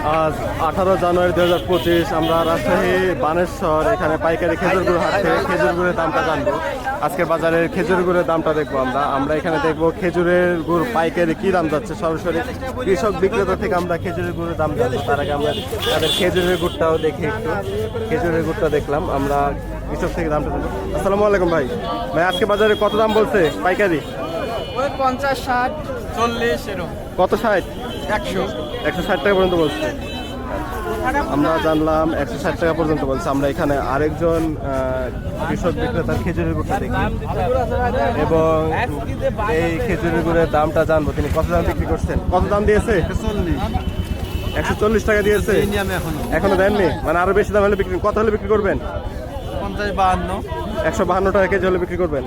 আজ আঠারো জানুয়ারি দু হাজার পঁচিশ আমরা রাজশাহী বানেশ্বর এখানে পাইকারি খেজুর গুড় হাট থেকে খেজুর গুড়ের দামটা জানব। আজকের বাজারের খেজুর গুড়ের দামটা দেখব আমরা। আমরা এখানে দেখব খেজুরের গুড় পাইকারি কি দাম যাচ্ছে? সরাসরি কৃষক বিক্রেতা থেকে আমরা খেজুরের গুড়ের দাম জানব। তার আগে আমরা তাদের খেজুরের গুড়টাও দেখি একটু। খেজুরের গুড়টা দেখলাম আমরা কৃষক থেকে দামটা জানব। আসসালামু আলাইকুম ভাই। ভাই আজকে বাজারে কত দাম বলছে পাইকারি? পঞ্চাশ ষাট চল্লিশ কত ষাট? একশো। একশো ষাট টাকা পর্যন্ত বলছে। আমরা জানলাম একশো ষাট টাকা পর্যন্ত বলছে। আমরা এখানে আরেকজন কৃষক বিক্রেতার খেজুরের গুড়টা দেখি। এবং এই খেজুরের গুড়ের দামটা জানব। তিনি কত দাম বিক্রি করছেন? কত দাম দিয়েছে? একশো চল্লিশ টাকা দিয়েছে। এখনও দেননি? মানে আরও বেশি দাম হলে বিক্রি, কত হলে বিক্রি করবেন? একশো বাহান্ন টাকা কেজি হলে বিক্রি করবেন।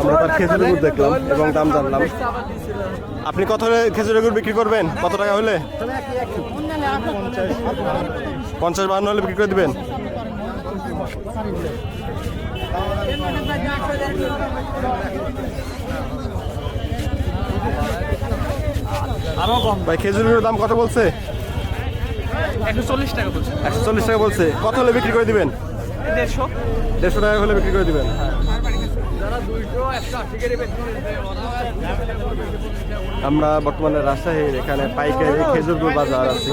আমরা তার খেজুরের গুড় দেখলাম এবং দাম জানলাম। আপনি কত হলে খেজুরের গুড় বিক্রি করবেন? কত টাকা হলে? পঞ্চাশ বাহান্ন হলে বিক্রি করে দিবেন। ভাই খেজুরের দাম কত বলছে? একশো চল্লিশ টাকা বলছে। একশো চল্লিশ টাকা বলছে। কত হলে বিক্রি করে দিবেন? দেড়শো। দেড়শো টাকা হলে বিক্রি করে দিবেন। আমরা বর্তমানে রাজশাহীর এখানে পাইকারি খেজুর গুড় বাজার আছি।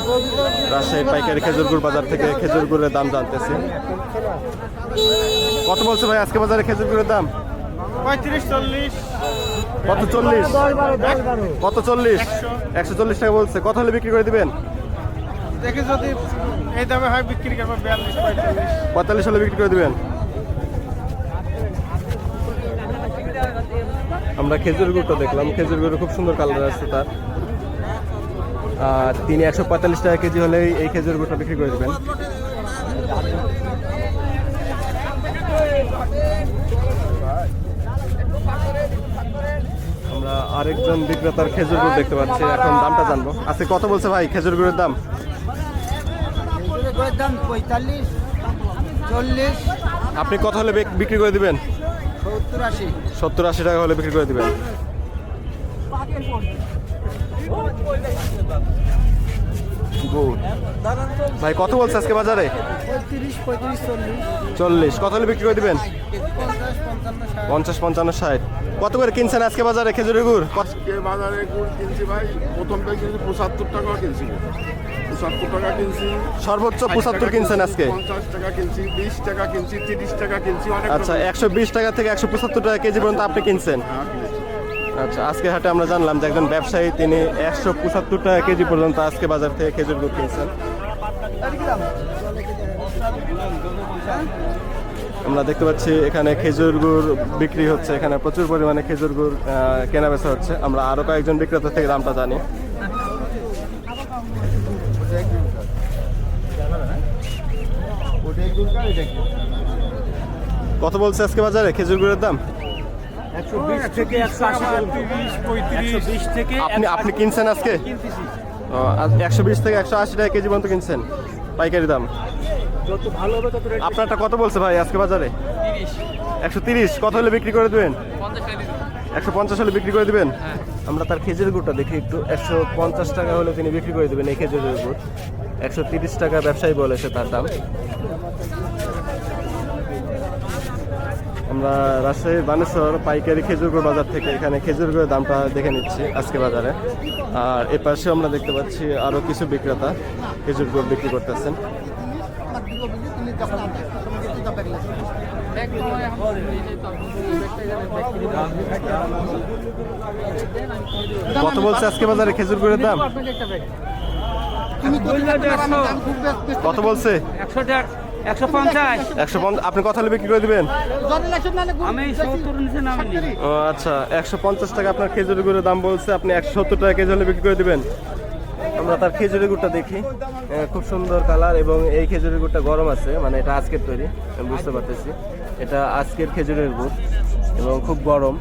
রাজশাহীর পাইকারি খেজুর গুড় বাজার থেকে খেজুর গুড়ের দাম জানতেছি। কত বলছে ভাই আজকে বাজারে খেজুর গুড়ের দাম? পঁয়ত্রিশ চল্লিশ। কত চল্লিশ? কত চল্লিশ? একশো চল্লিশ টাকা বলছে। কত হলে বিক্রি করে দিবেন? দেখে যদি এই দামে হয় বিক্রি করব পঁয়তাল্লিশ হলে বিক্রি করে দিবেন? আমরা খেজুর গুড়টা দেখলাম। খেজুর গুড় খুব সুন্দর কালার আছে তার। আর তিনি একশো পঁয়তাল্লিশ টাকা কেজি হলেই এই খেজুর গুড়টা বিক্রি করে দেবেন। আমরা আরেকজন বিক্রেতার খেজুর গুড় দেখতে পাচ্ছি। এখন দামটা জানব। আজকে কত বলছে ভাই খেজুর গুড়ের দাম? দাম পঁয়তাল্লিশ চল্লিশ। আপনি কত হলে বিক্রি করে দিবেন? সত্তর আশি। টাকা হলে বিক্রি করে দিবেন। গুড। ভাই কত বলছে আজকে বাজারে? চল্লিশ। কত হলে বিক্রি করে দিবেন? পঞ্চাশ পঞ্চান্ন ষাট। পঞ্চাশ পঞ্চান্ন ষাট। কত করে কিনছেন আজকে বাজারে খেজুরের গুড়? আজকে বাজারে গুড় কিনছি ভাই প্রথমটা কিনছি পঁচাত্তর টাকা কিনছি। পঁচাত্তর টাকা কিনছি। সর্বোচ্চ পঁচাত্তর কিনছেন আজকে? পঞ্চাশ টাকা কিনছি বিশ টাকা কিনছি তিরিশ টাকা কিনছি অনেক আচ্ছা একশো বিশ টাকা থেকে একশো পঁচাত্তর টাকা কেজি পর্যন্ত আপনি কিনছেন? হ্যাঁ, আচ্ছা আজকে হাটে আমরা জানলাম যে একজন ব্যবসায়ী তিনি একশো পঁচাত্তর টাকা কেজি পর্যন্ত আজকে বাজার থেকে খেজুর গুড় কিনছেন। আমরা দেখতে পাচ্ছি এখানে খেজুর গুড় বিক্রি হচ্ছে এখানে প্রচুর পরিমাণে খেজুর গুড় আহ, কেনা বেচা হচ্ছে। আমরা আরও কয়েকজন বিক্রেতা থেকে দামটা জানি। কত বলছে আজকে বাজারে খেজুর গুড়ের দাম? থেকে থেকে আপনি আপনি কিনছেন আজকে? একশো বিশ থেকে একশো আশি টাকা কেজি পর্যন্ত কিনছেন পাইকারি দাম। যত ভালো হবে তত আপনারটা কত বলছে ভাই আজকে বাজারে? একশো তিরিশ। কত হলে বিক্রি করে দেবেন? একশো পঞ্চাশ হলে বিক্রি করে দিবেন? আমরা তার খেজুরের গুড়টা দেখি একটু। একশো পঞ্চাশ টাকা হলে তিনি বিক্রি করে দেবেন এই খেজুরের গুড়। একশো তিরিশ টাকা ব্যবসায়ী বলেছে তার দাম। আমরা রাজশাহী বানেশ্বর পাইকারি খেজুর গুড় বাজার থেকে এখানে খেজুর গুড়ের দামটা দেখে নিচ্ছি আজকে বাজারে। আর এ পাশে আমরা দেখতে পাচ্ছি আরও কিছু বিক্রেতা খেজুর গুড় বিক্রি করতেছেন। কত বলছে আজকে বাজারে খেজুর গুড়ের দাম? কত বলছে? একশো পঞ্চাশ। একশো আপনি কত হলে বিক্রি করে দিবেন? ও আচ্ছা একশো পঞ্চাশ টাকা আপনার খেজুরি গুড়ের দাম বলছে আপনি একশো সত্তর টাকা কেজি হলে বিক্রি করে দিবেন। আমরা তার খেজুরি গুড়টা দেখি। খুব সুন্দর কালার এবং এই খেজুরি গুড়টা গরম আছে মানে এটা আজকের তৈরি আমি বুঝতে পারতেছি। এটা আজকের খেজুরের গুড় এবং খুব গরম।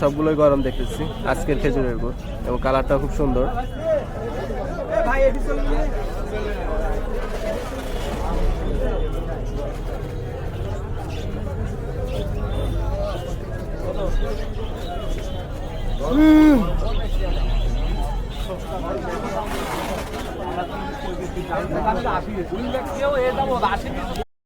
সবগুলোই গরম দেখতেছি, আজকের খেজুরের গুড় এবং কালারটা খুব সুন্দর।